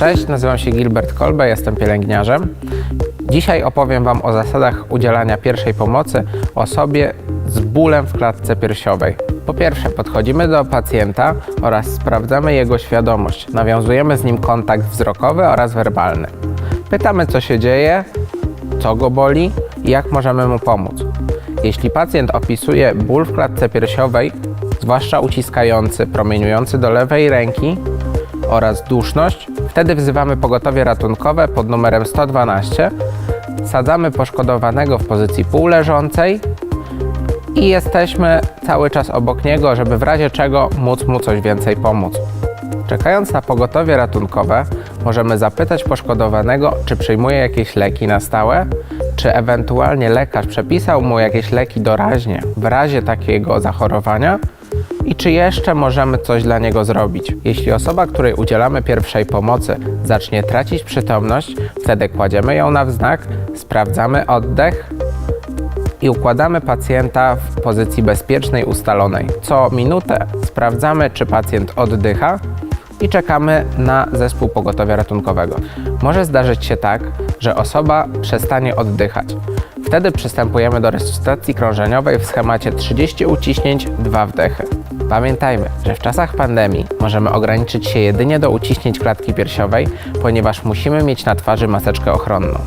Cześć, nazywam się Gilbert Kolbe, jestem pielęgniarzem. Dzisiaj opowiem Wam o zasadach udzielania pierwszej pomocy osobie z bólem w klatce piersiowej. Po pierwsze, podchodzimy do pacjenta oraz sprawdzamy jego świadomość. Nawiązujemy z nim kontakt wzrokowy oraz werbalny. Pytamy, co się dzieje, co go boli i jak możemy mu pomóc. Jeśli pacjent opisuje ból w klatce piersiowej, zwłaszcza uciskający, promieniujący do lewej ręki oraz duszność, wtedy wzywamy pogotowie ratunkowe pod numerem 112, sadzamy poszkodowanego w pozycji półleżącej i jesteśmy cały czas obok niego, żeby w razie czego móc mu coś więcej pomóc. Czekając na pogotowie ratunkowe, możemy zapytać poszkodowanego, czy przyjmuje jakieś leki na stałe, czy ewentualnie lekarz przepisał mu jakieś leki doraźnie w razie takiego zachorowania i czy jeszcze możemy coś dla niego zrobić. Jeśli osoba, której udzielamy pierwszej pomocy, zacznie tracić przytomność, wtedy kładziemy ją na wznak, sprawdzamy oddech, i układamy pacjenta w pozycji bezpiecznej, ustalonej. Co minutę sprawdzamy, czy pacjent oddycha i czekamy na zespół pogotowia ratunkowego. Może zdarzyć się tak, że osoba przestanie oddychać. Wtedy przystępujemy do resuscytacji krążeniowej w schemacie 30 uciśnięć, 2 wdechy. Pamiętajmy, że w czasach pandemii możemy ograniczyć się jedynie do uciśnięć klatki piersiowej, ponieważ musimy mieć na twarzy maseczkę ochronną.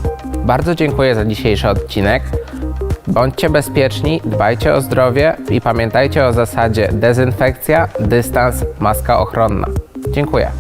Bardzo dziękuję za dzisiejszy odcinek. Bądźcie bezpieczni, dbajcie o zdrowie i pamiętajcie o zasadzie dezynfekcja, dystans, maska ochronna. Dziękuję.